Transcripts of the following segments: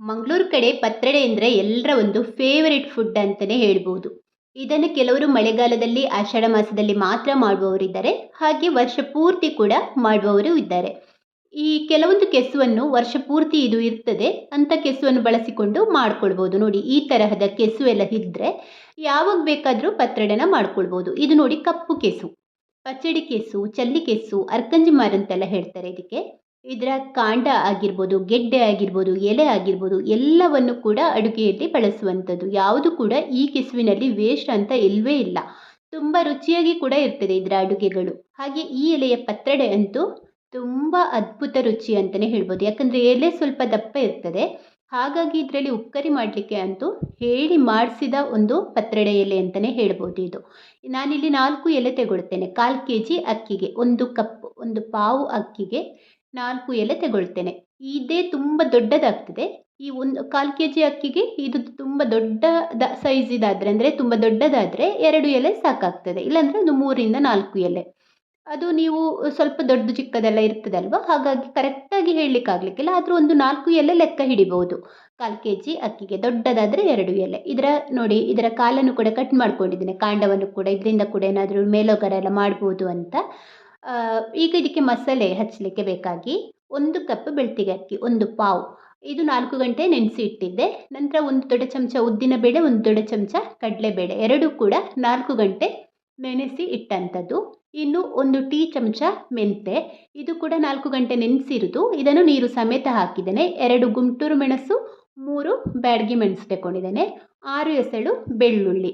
ಮಂಗಳೂರು ಕಡೆ ಪತ್ರೊಡೆ ಅಂದರೆ ಎಲ್ಲರ ಒಂದು ಫೇವರಿಟ್ ಫುಡ್ ಅಂತಲೇ ಹೇಳ್ಬೋದು. ಇದನ್ನು ಕೆಲವರು ಮಳೆಗಾಲದಲ್ಲಿ, ಆಷಾಢ ಮಾಸದಲ್ಲಿ ಮಾತ್ರ ಮಾಡುವವರಿದ್ದಾರೆ. ಹಾಗೆ ವರ್ಷ ಪೂರ್ತಿ ಕೂಡ ಮಾಡುವವರು ಇದ್ದಾರೆ. ಈ ಕೆಲವೊಂದು ಕೆಸುವನ್ನು ವರ್ಷ ಪೂರ್ತಿ ಇದು ಇರ್ತದೆ ಅಂತ ಕೆಸುವನ್ನು ಬಳಸಿಕೊಂಡು ಮಾಡ್ಕೊಳ್ಬೋದು. ನೋಡಿ, ಈ ತರಹದ ಕೆಸು ಎಲ್ಲ ಇದ್ದರೆ ಯಾವಾಗ ಬೇಕಾದರೂ ಪತ್ರೊಡೆನ ಮಾಡ್ಕೊಳ್ಬೋದು. ಇದು ನೋಡಿ ಕಪ್ಪು ಕೆಸು ಪಚ್ಚಡಿ ಕೆಸು, ಚಲ್ಲಿ ಕೆಸು, ಅರ್ಕಂಜಿ ಮಾರ್ ಅಂತೆಲ್ಲ ಹೇಳ್ತಾರೆ ಇದಕ್ಕೆ. ಇದರ ಕಾಂಡ ಆಗಿರ್ಬೋದು, ಗೆಡ್ಡೆ ಆಗಿರ್ಬೋದು, ಎಲೆ ಆಗಿರ್ಬೋದು, ಎಲ್ಲವನ್ನು ಕೂಡ ಅಡುಗೆಯಲ್ಲಿ ಬಳಸುವಂಥದ್ದು. ಯಾವುದು ಕೂಡ ಈ ಕೆಸುವಿನಲ್ಲಿ ವೇಸ್ಟ್ ಅಂತ ಇಲ್ಲವೇ ಇಲ್ಲ. ತುಂಬ ರುಚಿಯಾಗಿ ಕೂಡ ಇರ್ತದೆ ಇದರ ಅಡುಗೆಗಳು. ಹಾಗೆ ಈ ಎಲೆಯ ಪತ್ರಡೆ ಅಂತೂ ತುಂಬ ಅದ್ಭುತ ರುಚಿ ಅಂತಲೇ ಹೇಳ್ಬೋದು. ಯಾಕಂದರೆ ಎಲೆ ಸ್ವಲ್ಪ ದಪ್ಪ ಇರ್ತದೆ. ಹಾಗಾಗಿ ಇದರಲ್ಲಿ ಉಪ್ಕರಿ ಮಾಡಲಿಕ್ಕೆ ಅಂತೂ ಹೇಳಿ ಮಾಡಿಸಿದ ಒಂದು ಪತ್ರಡೆ ಎಲೆ ಅಂತಲೇ ಹೇಳ್ಬೋದು ಇದು. ನಾನಿಲ್ಲಿ ನಾಲ್ಕು ಎಲೆ ತೆಗೊಳ್ತೇನೆ. ಕಾಲು ಕೆ ಜಿ ಅಕ್ಕಿಗೆ. ಒಂದು ಕಪ್, ಒಂದು ಪಾವು ಅಕ್ಕಿಗೆ ನಾಲ್ಕು ಎಲೆ ತಗೊಳ್ತೇನೆ. ಇದೇ ತುಂಬ ದೊಡ್ಡದಾಗ್ತದೆ. ಈ ಒಂದು ಕಾಲು ಕೆ ಜಿ ಅಕ್ಕಿಗೆ ಇದು ತುಂಬ ದೊಡ್ಡ ದ ಸೈಜ್ ಇದಾದರೆ ಅಂದರೆ ತುಂಬ ದೊಡ್ಡದಾದರೆ ಎರಡು ಎಲೆ ಸಾಕಾಗ್ತದೆ. ಇಲ್ಲಾಂದರೆ ಒಂದು ಮೂರಿಂದ ನಾಲ್ಕು ಎಲೆ. ಅದು ನೀವು ಸ್ವಲ್ಪ ದೊಡ್ಡ ಚಿಕ್ಕದೆಲ್ಲ ಇರ್ತದಲ್ವ? ಹಾಗಾಗಿ ಕರೆಕ್ಟಾಗಿ ಹೇಳಲಿಕ್ಕಾಗಲಿಕ್ಕಿಲ್ಲ. ಆದರೂ ಒಂದು ನಾಲ್ಕು ಎಲೆ ಲೆಕ್ಕ ಹಿಡಿಬಹುದು. ಕಾಲು ಕೆ ಜಿ ಅಕ್ಕಿಗೆ ದೊಡ್ಡದಾದರೆ ಎರಡು ಎಲೆ. ಇದರ ನೋಡಿ, ಇದರ ಕಾಲನ್ನು ಕೂಡ ಕಟ್ ಮಾಡ್ಕೊಂಡಿದ್ದೇನೆ. ಕಾಂಡವನ್ನು ಕೂಡ, ಇದರಿಂದ ಕೂಡ ಏನಾದರೂ ಮೇಲೋಗರ ಎಲ್ಲ ಮಾಡ್ಬೋದು ಅಂತ. ಈಗ ಇದಕ್ಕೆ ಮಸಾಲೆ ಹಚ್ಚಲಿಕ್ಕೆ ಬೇಕಾಗಿ ಒಂದು ಕಪ್ ಬೆಳ್ತಿಗೆ ಅಕ್ಕಿ, ಒಂದು ಪಾವು. ಇದು ನಾಲ್ಕು ಗಂಟೆ ನೆನೆಸಿ ಇಟ್ಟಿದ್ದೆ. ನಂತರ ಒಂದು ದೊಡ್ಡ ಚಮಚ ಉದ್ದಿನ ಬೇಳೆ, ಒಂದು ದೊಡ್ಡ ಚಮಚ ಕಡಲೆಬೇಳೆ ಎರಡೂ ಕೂಡ ನಾಲ್ಕು ಗಂಟೆ ನೆನೆಸಿ ಇಟ್ಟಂಥದ್ದು. ಇನ್ನು ಒಂದು ಟೀ ಚಮಚ ಮೆಂತೆ ಇದು ಕೂಡ ನಾಲ್ಕು ಗಂಟೆ ನೆನೆಸಿರೋದು. ಇದನ್ನು ನೀರು ಸಮೇತ ಹಾಕಿದ್ದೇನೆ. ಎರಡು ಗುಂಟೂರು ಮೆಣಸು, ಮೂರು ಬ್ಯಾಡಗಿ ಮೆಣಸು ತಗೊಂಡಿದ್ದೇನೆ ಆರು ಎಸಳು ಬೆಳ್ಳುಳ್ಳಿ.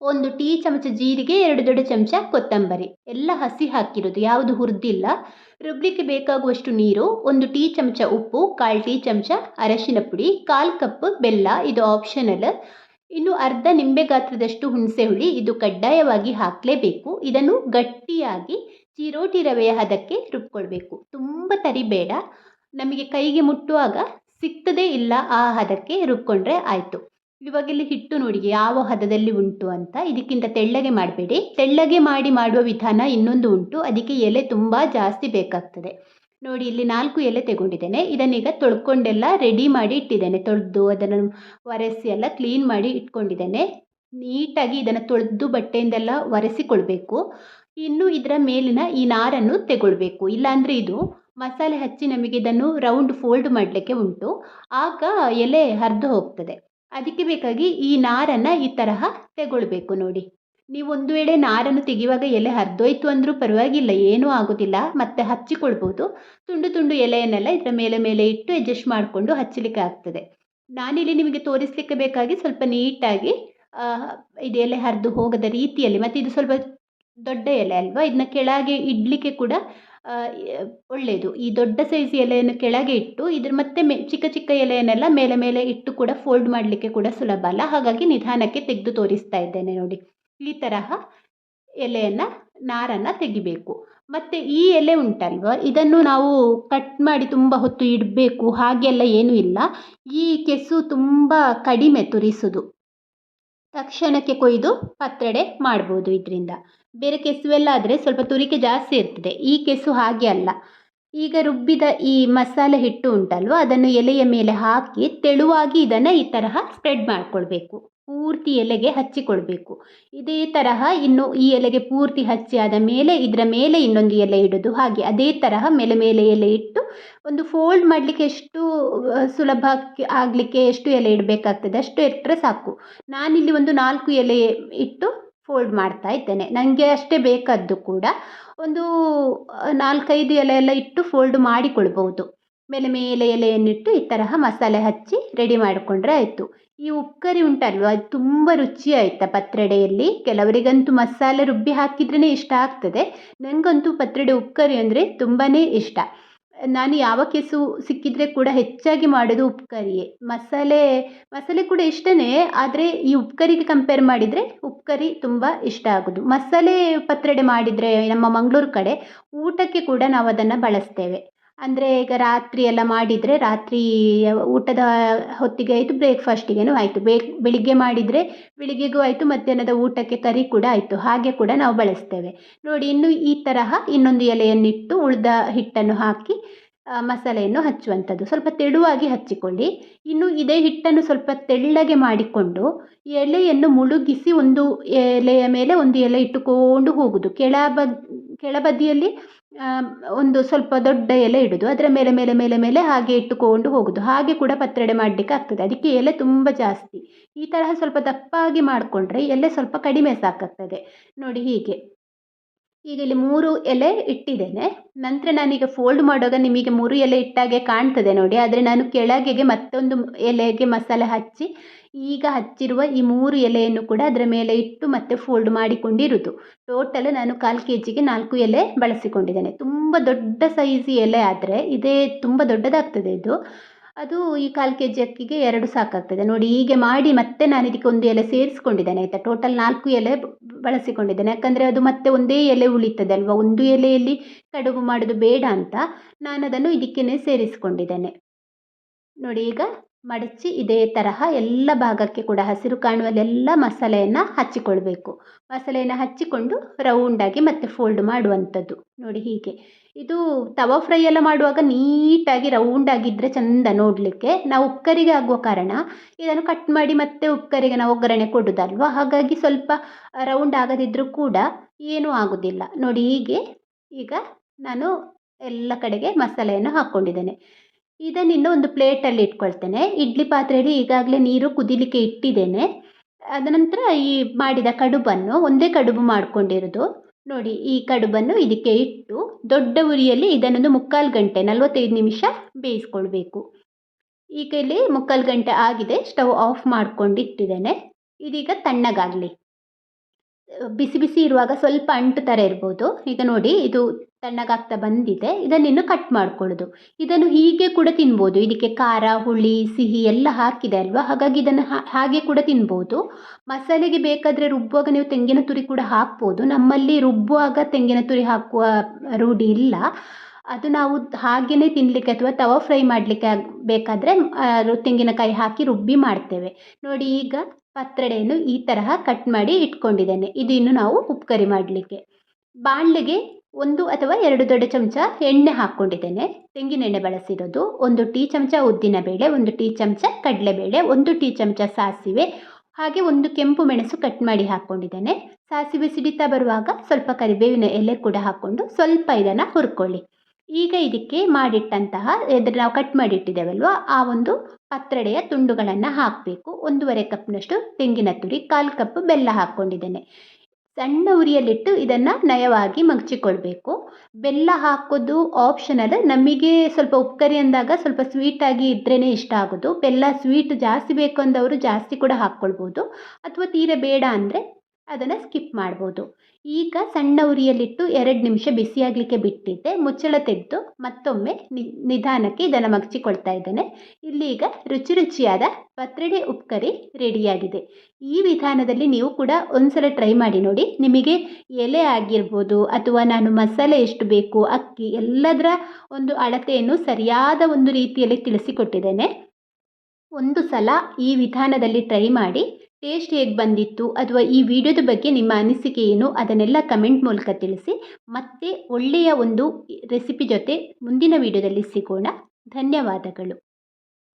ಒಂದು ಟೀ ಚಮಚ ಜೀರಿಗೆ, ಎರಡು ದೊಡ್ಡ ಚಮಚ ಕೊತ್ತಂಬರಿ. ಎಲ್ಲ ಹಸಿ ಹಾಕಿರೋದು, ಯಾವುದು ಹುರಿದಿಲ್ಲ. ರುಬ್ಲಿಕ್ಕೆ ಬೇಕಾಗುವಷ್ಟು ನೀರು, ಒಂದು ಟೀ ಚಮಚ ಉಪ್ಪು, ಕಾಲು ಟೀ ಚಮಚ ಅರಶಿನ ಪುಡಿ, ಕಾಲು ಕಪ್ ಬೆಲ್ಲ, ಇದು ಆಪ್ಷನಲ್ ಇನ್ನು ಅರ್ಧ ನಿಂಬೆ ಗಾತ್ರದಷ್ಟು ಹುಣಸೆ ಹುಳಿ, ಇದು ಕಡ್ಡಾಯವಾಗಿ ಹಾಕಲೇಬೇಕು. ಇದನ್ನು ಗಟ್ಟಿಯಾಗಿ ಚಿರೋಟಿ ರವೆಯ ಹದಕ್ಕೆ ರುಬ್ಕೊಳ್ಬೇಕು. ತುಂಬ ತರಿಬೇಡ ನಮಗೆ ಕೈಗೆ ಮುಟ್ಟುವಾಗ ಸಿಗ್ತದೇ ಇಲ್ಲ ಆ ಹದಕ್ಕೆ ರುಬ್ಕೊಂಡ್ರೆ ಆಯಿತು. ಇವಾಗ ಇಲ್ಲಿ ಹಿಟ್ಟು ನೋಡಿ, ಯಾವ ಹದದಲ್ಲಿ ಉಂಟು ಅಂತ. ಇದಕ್ಕಿಂತ ತೆಳ್ಳಗೆ ಮಾಡಬೇಡಿ. ತೆಳ್ಳಗೆ ಮಾಡಿ ಮಾಡುವ ವಿಧಾನ ಇನ್ನೊಂದು ಉಂಟು. ಅದಕ್ಕೆ ಎಲೆ ತುಂಬ ಜಾಸ್ತಿ ಬೇಕಾಗ್ತದೆ. ನೋಡಿ, ಇಲ್ಲಿ ನಾಲ್ಕು ಎಲೆ ತಗೊಂಡಿದ್ದೇನೆ. ಇದನ್ನೀಗ ತೊಳ್ಕೊಂಡೆಲ್ಲ ರೆಡಿ ಮಾಡಿ ಇಟ್ಟಿದ್ದೇನೆ. ತೊಳೆದು ಅದನ್ನು ಒರೆಸಿ ಎಲ್ಲ ಕ್ಲೀನ್ ಮಾಡಿ ಇಟ್ಕೊಂಡಿದ್ದೇನೆ. ನೀಟಾಗಿ ಇದನ್ನು ತೊಳೆದು ಬಟ್ಟೆಯಿಂದೆಲ್ಲ ಒರೆಸಿಕೊಳ್ಬೇಕು. ಇನ್ನು ಇದರ ಮೇಲಿನ ಈ ನಾರನ್ನು ತೆಗೊಳ್ಬೇಕು. ಇಲ್ಲಾಂದರೆ ಇದು ಮಸಾಲೆ ಹಚ್ಚಿ ನಮಗೆ ಇದನ್ನು ರೌಂಡ್ ಫೋಲ್ಡ್ ಮಾಡಲಿಕ್ಕೆ ಉಂಟು. ಆಗ ಎಲೆ ಹರಿದು ಹೋಗ್ತದೆ. ಅದಕ್ಕೆ ಬೇಕಾಗಿ ಈ ನಾರನ್ನು ಈ ತರಹ ತೆಗೊಳ್ಬೇಕು ನೋಡಿ. ನೀವು ಒಂದು ವೇಳೆ ನಾರನ್ನು ತೆಗೆಯುವಾಗ ಎಲೆ ಹರಿದೋಯ್ತು ಅಂದರೂ ಪರವಾಗಿಲ್ಲ, ಏನೂ ಆಗೋದಿಲ್ಲ, ಮತ್ತೆ ಹಚ್ಚಿಕೊಳ್ಬೋದು. ತುಂಡು ತುಂಡು ಎಲೆಯನ್ನೆಲ್ಲ ಇದರ ಮೇಲೆ ಮೇಲೆ ಇಟ್ಟು ಅಡ್ಜಸ್ಟ್ ಮಾಡಿಕೊಂಡು ಹಚ್ಚಲಿಕ್ಕೆ ಆಗ್ತದೆ. ನಾನಿಲ್ಲಿ ನಿಮಗೆ ತೋರಿಸಲಿಕ್ಕೆ ಬೇಕಾಗಿ ಸ್ವಲ್ಪ ನೀಟಾಗಿ ಇದು ಎಲೆ ಹರಿದು ಹೋಗದ ರೀತಿಯಲ್ಲಿ, ಮತ್ತು ಇದು ಸ್ವಲ್ಪ ದೊಡ್ಡ ಎಲೆ ಅಲ್ವಾ ಇದನ್ನ ಕೆಳಗೆ ಇಡಲಿಕ್ಕೆ ಕೂಡ ಒಳ್ಳೆಯದು ಈ ದೊಡ್ಡ ಸೈಜ್ ಎಲೆಯನ್ನು ಕೆಳಗೆ ಇಟ್ಟು, ಇದ್ರ ಮತ್ತೆ ಮೆ, ಚಿಕ್ಕ ಚಿಕ್ಕ ಎಲೆಯನ್ನೆಲ್ಲ ಮೇಲೆ ಮೇಲೆ ಇಟ್ಟು ಕೂಡ ಫೋಲ್ಡ್ ಮಾಡಲಿಕ್ಕೆ ಕೂಡ ಸುಲಭ ಅಲ್ಲ. ಹಾಗಾಗಿ ನಿಧಾನಕ್ಕೆ ತೆಗೆದು ತೋರಿಸ್ತಾ ಇದ್ದೇನೆ ನೋಡಿ. ಈ ತರಹ ಎಲೆಯನ್ನು, ನಾರನ್ನು ತೆಗಿಬೇಕು. ಮತ್ತು ಈ ಎಲೆ ಉಂಟಲ್ವ? ಇದನ್ನು ನಾವು ಕಟ್ ಮಾಡಿ ತುಂಬ ಹೊತ್ತು ಇಡಬೇಕು. ಹಾಗೆಲ್ಲ ಏನೂ ಇಲ್ಲ. ಈ ಕೆಸು ತುಂಬ ಕಡಿಮೆ ತುರಿಸೋದು. ತಕ್ಷಣಕ್ಕೆ ಕೊಯ್ದು ಪತ್ರೆಡೆ ಮಾಡ್ಬೋದು ಇದರಿಂದ. ಬೇರೆ ಕೆಸುವೆಲ್ಲ ಆದರೆ ಸ್ವಲ್ಪ ತುರಿಕೆ ಜಾಸ್ತಿ ಇರ್ತದೆ. ಈ ಕೆಸು ಹಾಗೆ ಅಲ್ಲ. ಈಗ ರುಬ್ಬಿದ ಈ ಮಸಾಲೆ ಹಿಟ್ಟು ಉಂಟಲ್ವ, ಅದನ್ನು ಎಲೆಯ ಮೇಲೆ ಹಾಕಿ ತೆಳುವಾಗಿ ಇದನ್ನು ಈ ತರಹ ಸ್ಪ್ರೆಡ್ ಮಾಡಿಕೊಳ್ಬೇಕು. ಪೂರ್ತಿ ಎಲೆಗೆ ಹಚ್ಚಿಕೊಳ್ಬೇಕು. ಇದೇ ತರಹ ಇನ್ನು ಈ ಎಲೆಗೆ ಪೂರ್ತಿ ಹಚ್ಚಿ ಆದ ಮೇಲೆ ಇದರ ಮೇಲೆ ಇನ್ನೊಂದು ಎಲೆ ಇಡೋದು. ಹಾಗೆ ಅದೇ ತರಹ ಮೇಲೆ ಮೇಲೆ ಎಲೆ ಇಟ್ಟು ಒಂದು ಫೋಲ್ಡ್ ಮಾಡಲಿಕ್ಕೆ ಎಷ್ಟು ಸುಲಭ ಆಗಲಿಕ್ಕೆ ಎಷ್ಟು ಎಲೆ ಇಡಬೇಕಾಗ್ತದೆ ಅಷ್ಟು ಇಟ್ಟರೆ ಸಾಕು. ನಾನಿಲ್ಲಿ ಒಂದು ನಾಲ್ಕು ಎಲೆ ಇಟ್ಟು ಫೋಲ್ಡ್ ಮಾಡ್ತಾ ಇದ್ದೇನೆ. ನನಗೆ ಅಷ್ಟೇ ಬೇಕಾದ್ದು ಕೂಡ ಒಂದು ನಾಲ್ಕೈದು ಎಲೆ ಎಲ್ಲ ಇಟ್ಟು ಫೋಲ್ಡ್ ಮಾಡಿಕೊಳ್ಬೋದು ಮೇಲೆ ಮೇಲೆ ಎಲೆಯನ್ನಿಟ್ಟು ಈ ತರಹ ಮಸಾಲೆ ಹಚ್ಚಿ ರೆಡಿ ಮಾಡಿಕೊಂಡ್ರೆ ಆಯಿತು. ಈ ಉಪ್ಕರಿ ಉಂಟಲ್ವ, ಅದು ತುಂಬ ರುಚಿ ಆಯಿತಾ ಪತ್ರಡೆಯಲ್ಲಿ? ಕೆಲವರಿಗಂತೂ ಮಸಾಲೆ ರುಬ್ಬಿ ಹಾಕಿದ್ರೇ ಇಷ್ಟ ಆಗ್ತದೆ. ನನಗಂತೂ ಪತ್ರಡೆ ಉಪ್ಕರಿ ಅಂದರೆ ತುಂಬಾ ಇಷ್ಟ. ನಾನು ಯಾವ ಕೇಸು ಸಿಕ್ಕಿದರೆ ಕೂಡ ಹೆಚ್ಚಾಗಿ ಮಾಡೋದು ಉಪ್ಕರಿಯೇ ಮಸಾಲೆ ಮಸಾಲೆ ಕೂಡ ಇಷ್ಟನೇ, ಆದರೆ ಈ ಉಪ್ಕರಿಗೆ ಕಂಪೇರ್ ಮಾಡಿದರೆ ಉಪ್ಕರಿ ತುಂಬ ಇಷ್ಟ ಆಗೋದು. ಮಸಾಲೆ ಪತ್ರಡೆ ಮಾಡಿದರೆ ನಮ್ಮ ಮಂಗಳೂರು ಕಡೆ ಊಟಕ್ಕೆ ಕೂಡ ನಾವು ಅದನ್ನು ಬಳಸ್ತೇವೆ. ಅಂದರೆ ಈಗ ರಾತ್ರಿ ಎಲ್ಲ ಮಾಡಿದರೆ ರಾತ್ರಿ ಊಟದ ಹೊತ್ತಿಗೆ ಆಯಿತು ಬ್ರೇಕ್ಫಾಸ್ಟಿಗೇನು ಆಯಿತು. ಬೆಳಿಗ್ಗೆ ಮಾಡಿದರೆ ಬೆಳಿಗ್ಗೆಗೂ ಆಯಿತು, ಮಧ್ಯಾಹ್ನದ ಊಟಕ್ಕೆ ಕರಿ ಕೂಡ ಆಯಿತು. ಹಾಗೆ ಕೂಡ ನಾವು ಬಳಸ್ತೇವೆ. ನೋಡಿ, ಇನ್ನು ಈ ತರಹ ಇನ್ನೊಂದು ಎಲೆಯನ್ನಿಟ್ಟು ಉಳಿದ ಹಿಟ್ಟನ್ನು ಹಾಕಿ ಮಸಾಲೆಯನ್ನು ಹಚ್ಚುವಂಥದ್ದು. ಸ್ವಲ್ಪ ತೆಳುವಾಗಿ ಹಚ್ಚಿಕೊಳ್ಳಿ. ಇನ್ನು ಇದೇ ಹಿಟ್ಟನ್ನು ಸ್ವಲ್ಪ ತೆಳ್ಳಗೆ ಮಾಡಿಕೊಂಡು ಎಲೆಯನ್ನು ಮುಳುಗಿಸಿ ಒಂದು ಎಲೆಯ ಮೇಲೆ ಒಂದು ಎಲೆ ಇಟ್ಟುಕೊಂಡು ಹೋಗುವುದು. ಕೆಳ ಕೆಳಬದಿಯಲ್ಲಿ ಒಂದು ಸ್ವಲ್ಪ ದೊಡ್ಡ ಎಲೆ ಇಡೋದು. ಅದರ ಮೇಲೆ ಮೇಲೆ ಮೇಲೆ ಮೇಲೆ ಹಾಗೆ ಇಟ್ಟುಕೊಂಡು ಹೋಗುವುದು ಹಾಗೆ ಕೂಡ ಪತ್ರೊಡೆ ಮಾಡಲಿಕ್ಕೆ ಆಗ್ತದೆ. ಅದಕ್ಕೆ ಎಲೆ ತುಂಬ ಜಾಸ್ತಿ. ಈ ತರಹ ಸ್ವಲ್ಪ ದಪ್ಪಾಗಿ ಮಾಡಿಕೊಂಡ್ರೆ ಎಲೆ ಸ್ವಲ್ಪ ಕಡಿಮೆ ಸಾಕಾಗ್ತದೆ. ನೋಡಿ ಹೀಗೆ. ಈಗ ಇಲ್ಲಿ ಮೂರು ಎಲೆ ಇಟ್ಟಿದ್ದೇನೆ. ನಂತರ ನಾನೀಗ ಫೋಲ್ಡ್ ಮಾಡುವಾಗ ನಿಮಗೆ ಮೂರು ಎಲೆ ಇಟ್ಟಾಗೆ ಕಾಣ್ತದೆ ನೋಡಿ. ಆದರೆ ನಾನು ಕೆಳಗೆಗೆ ಮತ್ತೊಂದು ಎಲೆಗೆ ಮಸಾಲೆ ಹಚ್ಚಿ ಈಗ ಹಚ್ಚಿರುವ ಈ ಮೂರು ಎಲೆಯನ್ನು ಕೂಡ ಅದರ ಮೇಲೆ ಇಟ್ಟು ಮತ್ತೆ ಫೋಲ್ಡ್ ಮಾಡಿಕೊಂಡಿರುವುದು ಟೋಟಲ್ ನಾನು ಕಾಲು ಕೆ ಜಿಗೆ ನಾಲ್ಕು ಎಲೆ ಬಳಸಿಕೊಂಡಿದ್ದೇನೆ. ತುಂಬ ದೊಡ್ಡ ಸೈಜ್ ಎಲೆ ಆದರೆ ಇದೇ ತುಂಬ ದೊಡ್ಡದಾಗ್ತದೆ ಇದು. ಅದು ಈ ಕಾಲು ಕೆ ಜಿ ಅಕ್ಕಿಗೆ ಎರಡು ಸಾಕಾಗ್ತದೆ. ನೋಡಿ, ಹೀಗೆ ಮಾಡಿ ಮತ್ತೆ ನಾನು ಇದಕ್ಕೆ ಒಂದು ಎಲೆ ಸೇರಿಸ್ಕೊಂಡಿದ್ದೇನೆ, ಆಯಿತಾ? ಟೋಟಲ್ ನಾಲ್ಕು ಎಲೆ ಬಳಸಿಕೊಂಡಿದ್ದೇನೆ. ಯಾಕಂದರೆ ಅದು ಮತ್ತೆ ಒಂದೇ ಎಲೆ ಉಳಿತದೆ ಅಲ್ವಾ? ಒಂದು ಎಲೆಯಲ್ಲಿ ಕಡುಬು ಮಾಡೋದು ಬೇಡ ಅಂತ ನಾನು ಅದನ್ನು ಇದಕ್ಕೇ ಸೇರಿಸ್ಕೊಂಡಿದ್ದೇನೆ. ನೋಡಿ, ಈಗ ಮಡಚಿ ಇದೇ ತರಹ ಎಲ್ಲ ಭಾಗಕ್ಕೆ ಕೂಡ ಹಸಿರು ಕಾಣುವಲ್ಲೆಲ್ಲ ಮಸಾಲೆಯನ್ನು ಹಚ್ಚಿಕೊಳ್ಬೇಕು. ಮಸಾಲೆಯನ್ನು ಹಚ್ಚಿಕೊಂಡು ರೌಂಡಾಗಿ ಮತ್ತೆ ಫೋಲ್ಡ್ ಮಾಡುವಂಥದ್ದು. ನೋಡಿ ಹೀಗೆ. ಇದು ತವಾ ಫ್ರೈ ಎಲ್ಲ ಮಾಡುವಾಗ ನೀಟಾಗಿ ರೌಂಡ್ ಆಗಿದ್ದರೆ ಚಂದ ನೋಡಲಿಕ್ಕೆ ನಾವು ಉಕ್ಕರಿಗೆ ಆಗುವ ಕಾರಣ ಇದನ್ನು ಕಟ್ ಮಾಡಿ ಮತ್ತೆ ಉಕ್ಕರಿಗೆ ನಾವು ಒಗ್ಗರಣೆ ಕೊಡೋದಲ್ವ? ಹಾಗಾಗಿ ಸ್ವಲ್ಪ ರೌಂಡ್ ಆಗದಿದ್ದರೂ ಕೂಡ ಏನೂ ಆಗೋದಿಲ್ಲ. ನೋಡಿ ಹೀಗೆ ಈಗ ನಾನು ಎಲ್ಲ ಕಡೆಗೆ ಮಸಾಲೆಯನ್ನು ಹಾಕ್ಕೊಂಡಿದ್ದೇನೆ ಇದನ್ನಿನ್ನು ಒಂದು ಪ್ಲೇಟಲ್ಲಿ ಇಟ್ಕೊಳ್ತೇನೆ. ಇಡ್ಲಿ ಪಾತ್ರೆಯಲ್ಲಿ ಈಗಾಗಲೇ ನೀರು ಕುದಿಲಿಕ್ಕೆ ಇಟ್ಟಿದ್ದೇನೆ. ಅದ ನಂತರ ಈ ಮಾಡಿದ ಕಡುಬನ್ನು ಒಂದೇ ಕಡುಬು ಮಾಡಿಕೊಂಡಿರೋದು. ನೋಡಿ, ಈ ಕಡುಬನ್ನು ಇದಕ್ಕೆ ಇಟ್ಟು ದೊಡ್ಡ ಉರಿಯಲ್ಲಿ ಇದನ್ನೊಂದು ಮುಕ್ಕಾಲು ಗಂಟೆ, ನಲವತ್ತೈದು ನಿಮಿಷ ಬೇಯಿಸ್ಕೊಳ್ಬೇಕು. ಈಗ ಇಲ್ಲಿ ಮುಕ್ಕಾಲು ಗಂಟೆ ಆಗಿದೆ. ಸ್ಟವ್ ಆಫ್ ಮಾಡ್ಕೊಂಡು ಇಟ್ಟಿದ್ದೇನೆ. ಇದೀಗ ತಣ್ಣಗಾಗಲಿ. ಬಿಸಿ ಬಿಸಿ ಇರುವಾಗ ಸ್ವಲ್ಪ ಅಂಟು ಥರ ಇರ್ಬೋದು. ಈಗ ನೋಡಿ, ಇದು ತಣ್ಣಗಾಗ್ತಾ ಬಂದಿದೆ. ಇದನ್ನಿನ್ನು ಕಟ್ ಮಾಡ್ಕೊಳ್ಳೋದು. ಇದನ್ನು ಹೀಗೆ ಕೂಡ ತಿನ್ಬೋದು. ಇದಕ್ಕೆ ಖಾರ, ಹುಳಿ, ಸಿಹಿ ಎಲ್ಲ ಹಾಕಿದೆ ಅಲ್ವಾ? ಹಾಗಾಗಿ ಇದನ್ನು ಹಾಗೆ ಕೂಡ ತಿನ್ಬೋದು. ಮಸಾಲೆಗೆ ಬೇಕಾದರೆ ರುಬ್ಬುವಾಗ ನೀವು ತೆಂಗಿನ ತುರಿ ಕೂಡ ಹಾಕ್ಬೋದು. ನಮ್ಮಲ್ಲಿ ರುಬ್ಬುವಾಗ ತೆಂಗಿನ ತುರಿ ಹಾಕುವ ರೂಢಿ ಇಲ್ಲ. ಅದು ನಾವು ಹಾಗೆಯೇ ತಿನ್ನಲಿಕ್ಕೆ ಅಥವಾ ತವಾ ಫ್ರೈ ಮಾಡಲಿಕ್ಕೆ ಬೇಕಾದರೆ ತೆಂಗಿನಕಾಯಿ ಹಾಕಿ ರುಬ್ಬಿ ಮಾಡ್ತೇವೆ. ನೋಡಿ ಈಗ ಪತ್ರೊಡೆಯನ್ನು ಈ ತರಹ ಕಟ್ ಮಾಡಿ ಇಟ್ಕೊಂಡಿದ್ದೇನೆ. ಇದು ಇನ್ನು ನಾವು ಉಪ್ಕರಿ ಮಾಡಲಿಕ್ಕೆ. ಬಾಣಲೆಗೆ ಒಂದು ಅಥವಾ ಎರಡು ದೊಡ್ಡ ಚಮಚ ಎಣ್ಣೆ ಹಾಕ್ಕೊಂಡಿದ್ದೇನೆ. ತೆಂಗಿನೆಣ್ಣೆ ಬಳಸಿರೋದು. ಒಂದು ಟೀ ಚಮಚ ಉದ್ದಿನಬೇಳೆ ಒಂದು ಟೀ ಚಮಚ ಕಡಲೆಬೇಳೆ ಒಂದು ಟೀ ಚಮಚ ಸಾಸಿವೆ, ಹಾಗೆ ಒಂದು ಕೆಂಪು ಮೆಣಸು ಕಟ್ ಮಾಡಿ ಹಾಕ್ಕೊಂಡಿದ್ದೇನೆ. ಸಾಸಿವೆ ಸಿಡಿತಾ ಬರುವಾಗ ಸ್ವಲ್ಪ ಕರಿಬೇವಿನ ಎಲೆ ಕೂಡ ಹಾಕ್ಕೊಂಡು ಸ್ವಲ್ಪ ಇದನ್ನು ಹುರ್ಕೊಳ್ಳಿ. ಈಗ ಇದಕ್ಕೆ ಮಾಡಿಟ್ಟಂತಹ ಇದ್ರ ನಾವು ಕಟ್ ಮಾಡಿಟ್ಟಿದ್ದೇವಲ್ವ, ಆ ಒಂದು ಪತ್ರಡೆಯ ತುಂಡುಗಳನ್ನು ಹಾಕಬೇಕು. ಒಂದೂವರೆ ಕಪ್ನಷ್ಟು ತೆಂಗಿನ ತುರಿ, ಕಾಲು ಕಪ್ ಬೆಲ್ಲ ಹಾಕ್ಕೊಂಡಿದ್ದೇನೆ. ಸಣ್ಣ ಉರಿಯಲ್ಲಿಟ್ಟು ಇದನ್ನು ನಯವಾಗಿ ಮಗ್ಚಿಕೊಳ್ಬೇಕು. ಬೆಲ್ಲ ಹಾಕೋದು ಆಪ್ಷನಲ್ ನಮಗೆ ಸ್ವಲ್ಪ ಉಪ್ಕರಿ ಅಂದಾಗ ಸ್ವಲ್ಪ ಸ್ವೀಟಾಗಿ ಇದ್ರೇ ಇಷ್ಟ ಆಗೋದು. ಬೆಲ್ಲ ಸ್ವೀಟ್ ಜಾಸ್ತಿ ಬೇಕು ಅಂದವರು ಜಾಸ್ತಿ ಕೂಡ ಹಾಕ್ಕೊಳ್ಬೋದು. ಅಥವಾ ತೀರ ಬೇಡ ಅಂದರೆ ಅದನ್ನು ಸ್ಕಿಪ್ ಮಾಡ್ಬೋದು. ಈಗ ಸಣ್ಣ ಉರಿಯಲ್ಲಿಟ್ಟು ಎರಡು ನಿಮಿಷ ಬಿಸಿಯಾಗಲಿಕ್ಕೆ ಬಿಟ್ಟಿದ್ದೆ. ಮುಚ್ಚಳ ತೆಗೆದು ಮತ್ತೊಮ್ಮೆ ನಿ, ನಿಧಾನಕ್ಕೆ ಇದನ್ನು ಮಗ್ಚಿಕೊಳ್ತಾ ಇದ್ದೇನೆ. ಇಲ್ಲೀಗ ರುಚಿ ರುಚಿಯಾದ ಪತ್ರಡೆ ಉಪ್ಕರಿ ರೆಡಿಯಾಗಿದೆ. ಈ ವಿಧಾನದಲ್ಲಿ ನೀವು ಕೂಡ ಒಂದ್ಸಲ ಟ್ರೈ ಮಾಡಿ ನೋಡಿ. ನಿಮಗೆ ಎಲೆ ಆಗಿರ್ಬೋದು ಅಥವಾ ನಾನು ಮಸಾಲೆ ಎಷ್ಟು ಬೇಕು, ಅಕ್ಕಿ ಎಲ್ಲದರ ಒಂದು ಅಳತೆಯನ್ನು ಸರಿಯಾದ ಒಂದು ರೀತಿಯಲ್ಲಿ ತಿಳಿಸಿಕೊಟ್ಟಿದ್ದೇನೆ. ಒಂದು ಸಲ ಈ ವಿಧಾನದಲ್ಲಿ ಟ್ರೈ ಮಾಡಿ ಟೇಸ್ಟ್ ಹೇಗೆ ಬಂದಿತ್ತು ಅಥವಾ ಈ ವಿಡಿಯೋದ ಬಗ್ಗೆ ನಿಮ್ಮ ಅನಿಸಿಕೆ ಏನು, ಅದನ್ನೆಲ್ಲ ಕಮೆಂಟ್ ಮೂಲಕ ತಿಳಿಸಿ. ಮತ್ತೆ ಒಳ್ಳೆಯ ಒಂದು ರೆಸಿಪಿ ಜೊತೆ ಮುಂದಿನ ವಿಡಿಯೋದಲ್ಲಿ ಸಿಗೋಣ. ಧನ್ಯವಾದಗಳು.